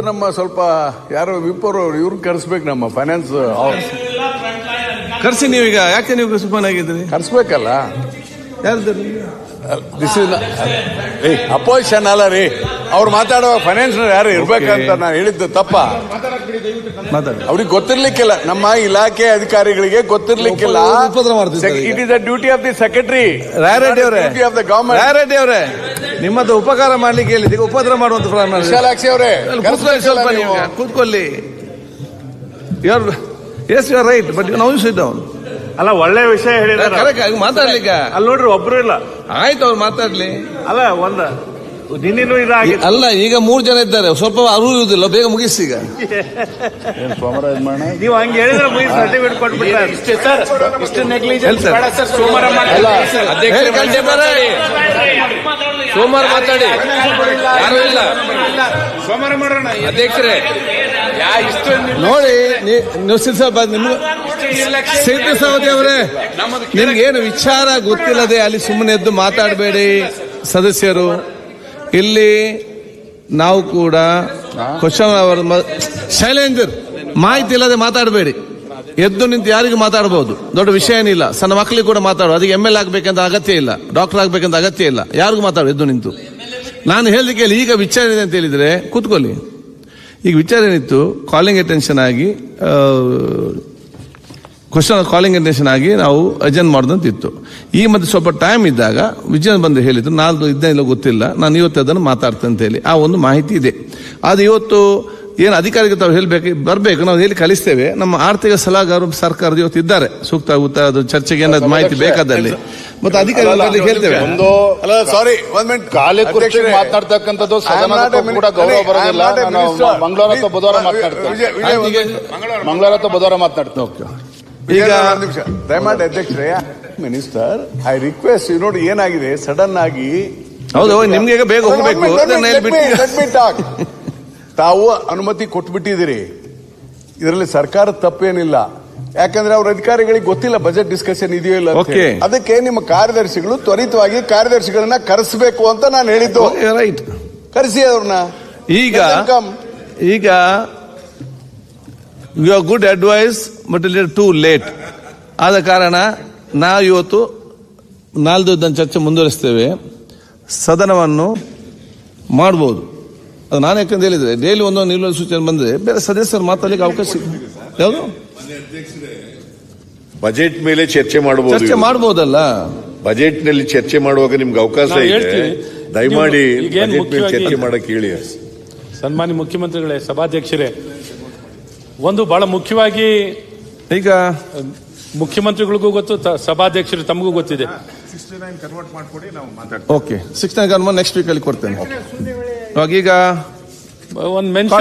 ನಮ್ಮ ಸ್ವಲ್ಪ ಯಾರೋ ವಿಪೋರ್ ಇವ್ರು ಕರೆಸ್ಬೇಕು ನಮ್ಮ ಫೈನಾನ್ಸ್ ಕರ್ಸಿ ನೀವೀಗ ಯಾಕೆ ನೀವು ಸುಮ್ಮನೆ ಆಗಿದ್ರಿ ಕರೆಸ್ಬೇಕಲ್ಲ. ದಿಸ್ ಇಸ್ ಅಪೋಸಿಷನ್ ಅಲ್ಲ ರೀ. ಅವ್ರು ಮಾತಾಡೋ ಫೈನಾನ್ಸ್ ಯಾರು ಇರ್ಬೇಕಂತ ನಾನು ಹೇಳಿದ್ದು ತಪ್ಪ. ಮಾತಾಡಿ ಅವ್ರಿಗೆ ಗೊತ್ತಿರ್ಲಿಕ್ಕಿಲ್ಲ. ನಮ್ಮ ಇಲಾಖೆ ಅಧಿಕಾರಿಗಳಿಗೆ ಗೊತ್ತಿರ್ಲಿಕ್ಕಿಲ್ಲ. It is the duty of the secretary Rayareddy ಅವರೇ. Duty of the government Rayareddy ಅವರೇ. ನಿಮ್ಮದು ಉಪಕಾರ ಮಾಡ್ಲಿಕ್ಕೆ ಹೇಳಿದ ಈಗ ಉಪದ್ರ ಮಾಡುವಂತ. ವಿಶಾಲಾಕ್ಷಿ ಅವರೇ. ಅಲ್ಲಿ ಕೂತ್ಕೊಳ್ಳಿ ಸ್ವಲ್ಪ ನೀವು. ಕೂತ್ಕೊಳ್ಳಿ. ಯಾರು yes you are right but now sit down ಅಲ್ಲ ಒಳ್ಳೆ ವಿಷಯ ಹೇಳಿದ್ರೆ. ಕರೆಕ್ಟ್ ಮಾತಾಡ್ಲಿಕ್ಕೆ. ಅಲ್ಲಿ ನೋಡ್ರಿ ಒಬ್ರು ಇಲ್ಲ. ಆಯ್ತು ಅವ್ರು ಮಾತಾಡ್ಲಿ. ಅಲ್ಲ ಒಂದ ನಿನ್ನಿನೂ ಇದಾಗಿ. ಅಲ್ಲ ಈಗ ಮೂರ್ ಜನ ಇದ್ದಾರೆ. ಸ್ವಲ್ಪ ಅರಿವು ಇರುವುದಿಲ್ಲ ಬೇಗ ಮುಗಿಸಿ ಈಗ. ನೀವು ಹಂಗೆ ಹೇಳಿದ್ರೆ ಮುಗಿಸ್ ಸರ್ಟಿಫಿಕೇಟ್ ಕೊಟ್ಬಿಟ್ರೆ ಇಷ್ಟೇ ಸರ್ ಇಷ್ಟು ನೆಗ್ಲಿಜೆನ್ಸ್ ಸರ್. ಬೇಡ ಸರ್ ಸೋಮವಾರ ಮಾಡಿ. ಸೋಮವಾರ ಮಾತಾಡಿ. ಯಾರು ಇಲ್ಲ. ಸೋಮವಾರ ಮಾಡೋಣ. ಅಧ್ಯಕ್ಷರೇ. ನೋಡಿ ನೀ- ನೀವು ಸಿಲ್ಸ ನಿಮ್ಗೆ ಸಿದ್ಧ ಸವದಿ ಅವರೇ ನಿಮ್ಗೆ ಏನು ವಿಚಾರ ಗೊತ್ತಿಲ್ಲದೆ ಅಲ್ಲಿ ಸುಮ್ಮನೆ ಎದ್ದು ಮಾತಾಡಬೇಡಿ ಸದಸ್ಯರು. ಇಲ್ಲಿ ನಾವು ಕೂಡ ಕ್ವಶನ್ ಅವರ ಶೈಲೇಂದರ್ ಮಾಹಿತಿ ಇಲ್ಲದೆ ಮಾತಾಡಬೇಡಿ. ಎದ್ದು ನಿಂತು ಯಾರಿಗೂ ಮಾತಾಡಬಹುದು ದೊಡ್ಡ ವಿಷಯ ಏನಿಲ್ಲ. ಸಣ್ಣ ಮಕ್ಕಳಿಗೆ ಕೂಡ ಮಾತಾಡುವ ಅದಕ್ಕೆ ಎಂ ಎಲ್ ಆಗಬೇಕಂತ ಅಗತ್ಯ ಇಲ್ಲ. ಡಾಕ್ಟರ್ ಆಗ್ಬೇಕಂತ ಅಗತ್ಯ ಇಲ್ಲ. ಯಾರಿಗೂ ಮಾತಾಡು, ಎದ್ದು ನಿಂತು. ನಾನು ಹೇಳಲಿಕ್ಕೆ ಹೇಳಿ ಈಗ ವಿಚಾರ ಇದೆ ಅಂತ ಹೇಳಿದ್ರೆ, ಕೂತ್ಕೊಳ್ಳಿ. ಈಗ ವಿಚಾರ ಏನಿತ್ತು ಕಾಲಿಂಗ್ ಅಟೆನ್ಷನ್ ಆಗಿ ಕ್ವಶನ್ ಕಾಲಿಂಗ್ ಅಟೆನ್ಷನ್ ಆಗಿ ನಾವು ಅಜೆಂಡ್ ಮಾಡಿದಂತಿತ್ತು. ಈ ಮತ್ತೆ ಸ್ವಲ್ಪ ಟೈಮ್ ಇದ್ದಾಗ, ವಿಜಯನ್ ಬಂದು ಹೇಳಿದ್ರು ನಾಲ್ಕು ಇದ್ದ ಇಲ್ಲ ಗೊತ್ತಿಲ್ಲ. ನಾನು ಇವತ್ತು ಅದನ್ನು ಮಾತಾಡ್ತೇನೆ ಅಂತ ಹೇಳಿ. ಆ ಒಂದು ಮಾಹಿತಿ ಇದೆ. ಅದು ಇವತ್ತು ಏನು ಅಧಿಕಾರಿಗೆ ತಾವು ಹೇಳಬೇಕು? ಬರಬೇಕು. ನಾವು ಹೇಳಿ ಕಳಿಸ್ತೇವೆ ನಮ್ಮ ಆರ್ಥಿಕ ಸಲಹೆಗಾರರು ಸರ್ಕಾರದ ಇವತ್ತು ಇದ್ದಾರೆ. ಸೂಕ್ತ ಉತ್ತ ಅದು ಚರ್ಚೆಗೆ ಏನಾದ್ರು ಮಾಹಿತಿ ಬೇಕಾದಲ್ಲಿ. ಮತ್ತೆ ಅಧಿಕಾರಿಗಳಲ್ಲಿ ಹೇಳ್ತೇವೆ. ಒಂದು ಅಲ್ಲ ಸಾರಿ ಒಂದ್ ಮಿನಿಟ್ ಕುರ್ಚಿ ಮಾತನಾಡ್ತಕ್ಕಂಥದ್ದು ಕೂಡ ಗೌರವ ಬರೋದಿಲ್ಲ. ನಾನು ಮಂಗಳವಾರ ಅಥವಾ ಬುಧವಾರ ಮಾತನಾಡ್ತೇನೆ. ಮಂಗಳವಾರ ಅಥವಾ ಬುಧವಾರ ಓಕೆ. ಈಗ ನಿಮಿಷ. ದಯಮಾಡಿ ಅಧ್ಯಕ್ಷರೇ ಮಿನಿಸ್ಟರ್ ಐ ರಿಕ್ವೆಸ್ಟ್ ನೋಡಿ ಏನಾಗಿದೆ? ಸಡನ್ ಆಗಿ ಹೌದು ನಿಮ್ಗೆ ಈಗ ಬೇಗ ಹೋಗ್ಬೇಕು. ತಾವು ಅನುಮತಿ ಕೊಟ್ಬಿಟ್ಟಿದ್ದೀರಿ. ಇದರಲ್ಲಿ ಸರ್ಕಾರ ತಪ್ಪೇನಿಲ್ಲ. ಯಾಕಂದ್ರೆ ಅವ್ರ ಅಧಿಕಾರಿಗಳಿಗೆ ಗೊತ್ತಿಲ್ಲ ಬಜೆಟ್ ಡಿಸ್ಕಷನ್ ಇದೆಯೋ ಇಲ್ಲ ಅದಕ್ಕೆ ನಿಮ್ಮ ಕಾರ್ಯದರ್ಶಿಗಳು ತ್ವರಿತವಾಗಿ ಕಾರ್ಯದರ್ಶಿಗಳನ್ನ ಕರೆಸಬೇಕು ಅಂತ ನಾನು ಹೇಳಿದ್ದು. ರೈಟ್ ಕರೆಸಿ ಅವ್ರನ್ನ. ಈಗ ಈಗ you are good advice but it too late ಆದ ಕಾರಣ ನಾವು ಇವತ್ತು ನಾಲ್ದು ಚರ್ಚೆ ಮುಂದುವರಿಸ್ತೇವೆ. ಸದನವನ್ನು ಮಾಡ್ಬೋದು. ಅದು ನಾನು ಯಾಕಂತ ಹೇಳಿದ್ರೆ ಡೈಲಿ ಒಂದೊಂದು ನಿಲುವಳಿ ಸೂಚನೆ ಬಂದ್ರೆ ಬೇರೆ ಸದಸ್ಯರು ಮಾತಾಡಲಿಕ್ಕೆ ಅವಕಾಶ. ಯಾವುದು? ಬಜೆಟ್ ಮೇಲೆ ಚರ್ಚೆ ಮಾಡಬಹುದು ಚರ್ಚೆ ಮಾಡಬಹುದಲ್ಲ ಬಜೆಟ್ನಲ್ಲಿ ಚರ್ಚೆ ಮಾಡುವಾಗ ನಿಮ್ಗೆ ಅವಕಾಶ ಇದೆ. ದಯಮಾಡಿ ಬಜೆಟ್ ಮೇಲೆ ಚರ್ಚೆ ಮಾಡಕ್ಕೆ ಹೇಳಿ. ಸನ್ಮಾನ್ಯ ಮುಖ್ಯಮಂತ್ರಿಗಳೇ ಸಭಾಧ್ಯಕ್ಷರೇ ಒಂದು ಬಹಳ ಮುಖ್ಯವಾಗಿ ಈಗ ಮುಖ್ಯಮಂತ್ರಿಗಳಿಗೂ ಗೊತ್ತು ತ- ಸಭಾಧ್ಯಕ್ಷರು ತಮಗೂ ಗೊತ್ತಿದೆ. ಓಕೆ ಸಿಕ್ಸ್ ನೆಕ್ಸ್ಟ್ ವೀಕ್ ಅಲ್ಲಿ ಕೊಡ್ತೇನೆ. ಇವಾಗ ಈಗ ಒಂದು ಮೆನ್ಷನ್